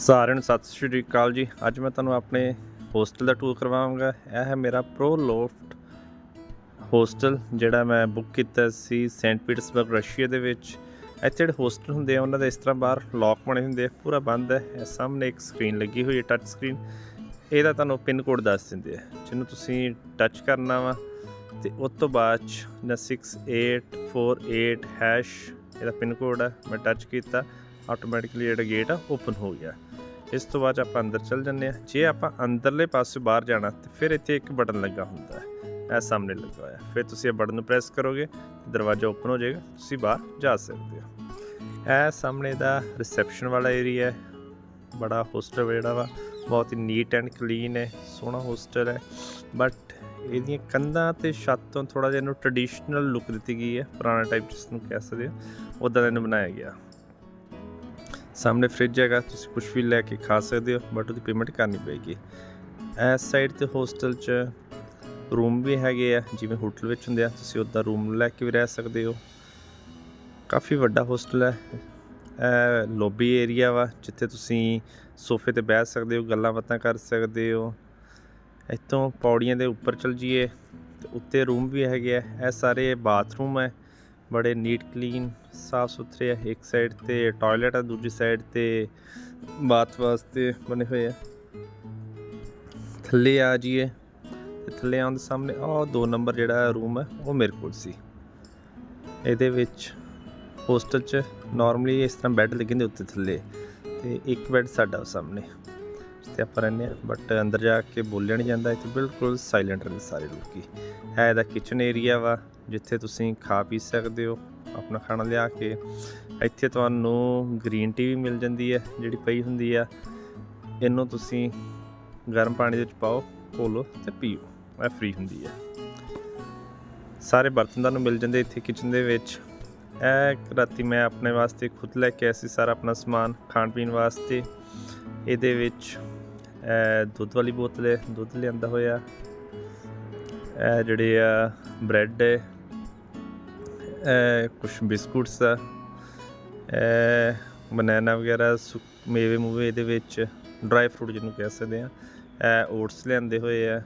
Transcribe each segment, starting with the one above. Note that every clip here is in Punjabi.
ਸਾਰਿਆਂ ਨੂੰ ਸਤਿ ਸ਼੍ਰੀ ਅਕਾਲ ਜੀ। ਅੱਜ ਮੈਂ ਤੁਹਾਨੂੰ ਆਪਣੇ ਹੋਸਟਲ ਦਾ ਟੂਰ ਕਰਵਾਵਾਂਗਾ। ਇਹ ਹੈ ਮੇਰਾ ਪ੍ਰੋ ਲੋਫਟ ਹੋਸਟਲ, ਜਿਹੜਾ ਮੈਂ ਬੁੱਕ ਕੀਤਾ ਸੀ ਸੈਂਟ ਪੀਟਰਸਬਰਗ ਰਸ਼ੀਆ ਦੇ ਵਿੱਚ। ਇੱਥੇ ਜਿਹੜੇ ਹੋਸਟਲ ਹੁੰਦੇ ਆ, ਉਹਨਾਂ ਦੇ ਇਸ ਤਰ੍ਹਾਂ ਬਾਹਰ ਲੌਕ ਬਣੇ ਹੁੰਦੇ ਆ, ਪੂਰਾ ਬੰਦ ਹੈ। ਇਹ ਸਾਹਮਣੇ ਇੱਕ ਸਕਰੀਨ ਲੱਗੀ ਹੋਈ ਹੈ ਟੱਚ ਸਕਰੀਨ ਇਹਦਾ ਤੁਹਾਨੂੰ ਪਿੰਨ ਕੋਡ ਦੱਸ ਦਿੰਦੇ ਆ, ਜਿਹਨੂੰ ਤੁਸੀਂ ਟੱਚ ਕਰਨਾ ਵਾ। ਤੇ ਉਸ ਤੋਂ ਬਾਅਦ 'ਚ ਨਾ 6848 ਹੈਸ਼ ਇਹਦਾ ਪਿੰਨ ਕੋਡ ਹੈ ਮੈਂ ਟੱਚ ਕੀਤਾ। ਆਟੋਮੈਟਿਕਲੀ ਜਿਹੜਾ ਗੇਟ ਆ ਓਪਨ ਹੋ ਗਿਆ। ਇਸ ਤੋਂ ਬਾਅਦ 'ਚ ਆਪਾਂ ਅੰਦਰ ਚੱਲ ਜੰਨੇ ਆ ਜੇ ਆਪਾਂ ਅੰਦਰਲੇ ਪਾਸੇ ਬਾਹਰ ਜਾਣਾ, ਤੇ ਫਿਰ ਇੱਥੇ ਇੱਕ ਬਟਨ ਲੱਗਾ ਹੁੰਦਾ ਹੈ। ਇਹ ਸਾਹਮਣੇ ਲੱਗਾ ਹੋਇਆ। ਫਿਰ ਤੁਸੀਂ ਇਹ ਬਟਨ ਨੂੰ ਪ੍ਰੈਸ ਕਰੋਗੇ, ਦਰਵਾਜ਼ਾ ਓਪਨ ਹੋ ਜਾਏਗਾ, ਤੁਸੀਂ ਬਾਹਰ ਜਾ ਸਕਦੇ ਹੋ। ਇਹ ਸਾਹਮਣੇ ਦਾ ਰਿਸੈਪਸ਼ਨ ਵਾਲਾ ਏਰੀਆ ਹੈ। ਬੜਾ ਹੋਸਟਲ ਜਿਹੜਾ ਵਾ। ਬਹੁਤ ਹੀ ਨੀਟ ਐਂਡ ਕਲੀਨ ਹੈ। ਸੋਹਣਾ ਹੋਸਟਲ ਹੈ। ਬਟ ਇਹਦੀਆਂ ਕੰਧਾਂ ਤੇ ਛੱਤ ਤੋਂ ਥੋੜਾ ਜਿਹਾ ਇਹਨੂੰ ਟ੍ਰੈਡੀਸ਼ਨਲ ਲੁੱਕ ਦਿੱਤੀ ਗਈ ਹੈ। ਪੁਰਾਣਾ ਟਾਈਪ ਜਿਸ ਨੂੰ ਕਹਿ ਸਕਦੇ ਹੋ। ਉਦਾਂ ਦਾ ਇਹਨੂੰ ਬਣਾਇਆ ਗਿਆ। ਸਾਹਮਣੇ ਫ੍ਰਿਜ ਹੈਗਾ, ਤੁਸੀਂ ਕੁਝ ਵੀ ਲੈ ਕੇ ਖਾ ਸਕਦੇ ਹੋ ਬਟ ਉਹਦੀ ਪੇਮੈਂਟ ਕਰਨੀ ਪਏਗੀ। ਇਸ ਸਾਈਡ ਤੇ ਹੋਸਟਲ 'ਚ ਰੂਮ ਵੀ ਹੈਗੇ ਆ, ਜਿਵੇਂ ਹੋਟਲ ਵਿੱਚ ਹੁੰਦੇ ਆ, ਤੁਸੀਂ ਉੱਦਾਂ ਰੂਮ ਲੈ ਕੇ ਵੀ ਰਹਿ ਸਕਦੇ ਹੋ। ਕਾਫੀ ਵੱਡਾ ਹੋਸਟਲ ਹੈ। ਇਹ ਲੌਬੀ ਏਰੀਆ ਵਾ, ਜਿੱਥੇ ਤੁਸੀਂ ਸੋਫੇ ਤੇ ਬੈਠ ਸਕਦੇ ਹੋ, ਗੱਲਾਂ ਬਾਤਾਂ ਕਰ ਸਕਦੇ ਹੋ। ਇੱਥੋਂ ਪੌੜੀਆਂ ਦੇ ਉੱਪਰ ਚਲ ਜਾਈਏ, ਤੇ ਉੱਤੇ ਰੂਮ ਵੀ ਹੈਗੇ ਆ। ਇਹ ਸਾਰੇ ਬਾਥਰੂਮ ਹੈ। ਬੜੇ ਨੀਟ ਕਲੀਨ ਸਾਫ਼ ਸੁਥਰੇ ਆ। ਇੱਕ ਸਾਈਡ ਤੇ ਟਾਇਲਟ ਆ, ਦੂਜੀ ਸਾਈਡ ਤੇ ਬਾਥ ਵਾਸਤੇ ਬਣੇ ਹੋਏ ਆ। ਥੱਲੇ ਆ ਜਾਈਏ ਥੱਲੇ ਆਉਣ ਦੇ ਸਾਹਮਣੇ ਆ ਦੋ ਨੰਬਰ ਜਿਹੜਾ ਰੂਮ ਹੈ ਉਹ ਮੇਰੇ ਕੋਲ ਸੀ। ਇਹਦੇ ਵਿੱਚ ਹੋਸਟਲ 'ਚ ਨਾਰਮਲੀ ਇਸ ਤਰ੍ਹਾਂ ਬੈੱਡ ਲੱਗੇ ਹੁੰਦੇ ਉੱਤੇ ਥੱਲੇ ਤੇ ਇੱਕ ਬੈੱਡ ਸਾਡਾ ਸਾਹਮਣੇ। ਤੇ ਆਪਾਂ ਰਹਿੰਦੇ ਆ ਬਟ ਅੰਦਰ ਜਾ ਕੇ ਬੋਲਿਆ ਨਹੀਂ ਜਾਂਦਾ, ਇੱਥੇ ਬਿਲਕੁਲ ਸਾਇਲੈਂਟ ਰਹਿੰਦੇ ਸਾਰੇ ਲੋਕੀ। ਹੈ ਇਹਦਾ ਕਿਚਨ ਏਰੀਆ ਵਾ, ਜਿੱਥੇ ਤੁਸੀਂ ਖਾ ਪੀ ਸਕਦੇ ਹੋ, ਆਪਣਾ ਖਾਣਾ ਲਿਆ ਕੇ। ਇੱਥੇ ਤੁਹਾਨੂੰ ਗ੍ਰੀਨ ਟੀ ਵੀ ਮਿਲ ਜਾਂਦੀ ਹੈ, ਜਿਹੜੀ ਪਈ ਹੁੰਦੀ ਆ। ਇਹਨੂੰ ਤੁਸੀਂ ਗਰਮ ਪਾਣੀ ਦੇ ਵਿੱਚ ਪਾਓ, ਘੋਲੋ ਤੇ ਪੀਓ, ਇਹ ਫ੍ਰੀ ਹੁੰਦੀ ਹੈ ਸਾਰੇ ਬਰਤਨ ਤੁਹਾਨੂੰ ਮਿਲ ਜਾਂਦੇ ਇੱਥੇ ਕਿਚਨ ਦੇ ਵਿੱਚ। ਇਹ ਰਾਤੀ ਮੈਂ ਆਪਣੇ ਵਾਸਤੇ ਖੁਦ ਲੈ ਕੇ ਆਇਆ ਸੀ ਸਾਰਾ ਆਪਣਾ ਸਮਾਨ ਖਾਣ ਪੀਣ ਵਾਸਤੇ। ਇਹਦੇ ਵਿੱਚ ਦੁੱਧ ਵਾਲੀ ਬੋਤਲ ਹੈ, ਦੁੱਧ ਲਿਆਂਦਾ ਹੋਇਆ। ਇਹ ਜਿਹੜੇ ਆ ਬ੍ਰੈਡ ਹੈ ਕੁਝ ਬਿਸਕੁਟਸ ਆ। ਇਹ ਬਨਾਨਾ ਵਗੈਰਾ, ਸੁ- ਮੇਵੇ ਮੂਵੇ ਇਹਦੇ ਵਿੱਚ, ਡਰਾਈ ਫਰੂਟ ਜਿਹਨੂੰ ਕਹਿ ਸਕਦੇ ਆ। ਇਹ ਓਟਸ ਲਿਆਂਦੇ ਹੋਏ ਆ।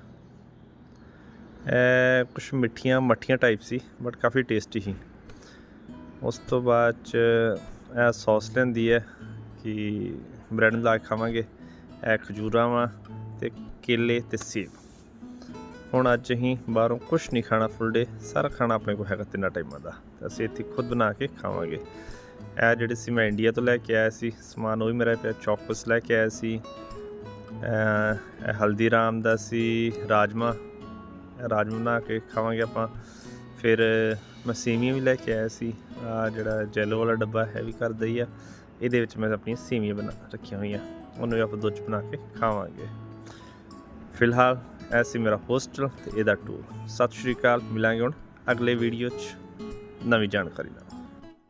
ਇਹ ਕੁਝ ਮਿੱਠੀਆਂ, ਮੱਠੀਆਂ ਟਾਈਪ ਸੀ ਬਟ ਕਾਫੀ ਟੇਸਟੀ ਸੀ। ਉਸ ਤੋਂ ਬਾਅਦ ਚ ਇਹ ਸੌਸ ਲੈਂਦੀ ਹੈ ਕਿ ਬ੍ਰੈਡ ਲਾ ਕੇ ਖਾਵਾਂਗੇ। ਇਹ ਖਜੂਰਾਂ ਵਾ ਤੇ ਕੇਲੇ ਤੇ ਸੇਬ। ਹੁਣ ਅੱਜ ਅਸੀਂ ਬਾਹਰੋਂ ਕੁਝ ਨਹੀਂ ਖਾਣਾ ਫੁੱਲ ਡੇ ਸਾਰਾ ਖਾਣਾ ਆਪਣੇ ਕੋਲ ਹੈਗਾ ਤਿੰਨਾਂ ਟਾਈਮਾਂ ਦਾ। ਤੇ ਅਸੀਂ ਇੱਥੇ ਖੁਦ ਬਣਾ ਕੇ ਖਾਵਾਂਗੇ। ਇਹ ਜਿਹੜੇ ਸੀ ਮੈਂ ਇੰਡੀਆ ਤੋਂ ਲੈ ਕੇ ਆਇਆ ਸੀ, ਸਮਾਨ ਉਹ ਵੀ ਮੇਰਾ ਪਿਆ ਚੌਕਸ ਲੈ ਕੇ ਆਇਆ ਸੀ। ਇਹ ਹਲਦੀਰਾਮ ਦਾ ਸੀ, ਰਾਜਮਾ। ਇਹ ਰਾਜਮਾ ਬਣਾ ਕੇ ਖਾਵਾਂਗੇ ਆਪਾਂ। ਫਿਰ ਮੈਂ ਸੇਵੀਆਂ ਵੀ ਲੈ ਕੇ ਆਇਆ ਸੀ। ਆ ਜਿਹੜਾ ਜੈਲੋ ਵਾਲਾ ਡੱਬਾ ਹੈ ਵੀ ਕਰਦਾ ਹੀ ਆ। ਇਹਦੇ ਵਿੱਚ ਮੈਂ ਆਪਣੀਆਂ ਸੇਵੀਆਂ ਬਣਾ ਰੱਖੀਆਂ ਹੋਈਆਂ। ਉਹਨੂੰ ਵੀ ਆਪਾਂ ਦੁੱਧ ਬਣਾ ਕੇ ਖਾਵਾਂਗੇ। ਫਿਲਹਾਲ, ਇਹ ਸੀ ਮੇਰਾ ਹੋਸਟਲ ਤੇ ਇਹਦਾ ਟੂਰ ਸਤਿ ਸ਼੍ਰੀ ਅਕਾਲ, ਮਿਲਾਂਗੇ ਹੁਣ ਅਗਲੇ ਵੀਡੀਓ 'ਚ। ਨਵੀਂ ਜਾਣਕਾਰੀ ਨਾਲ।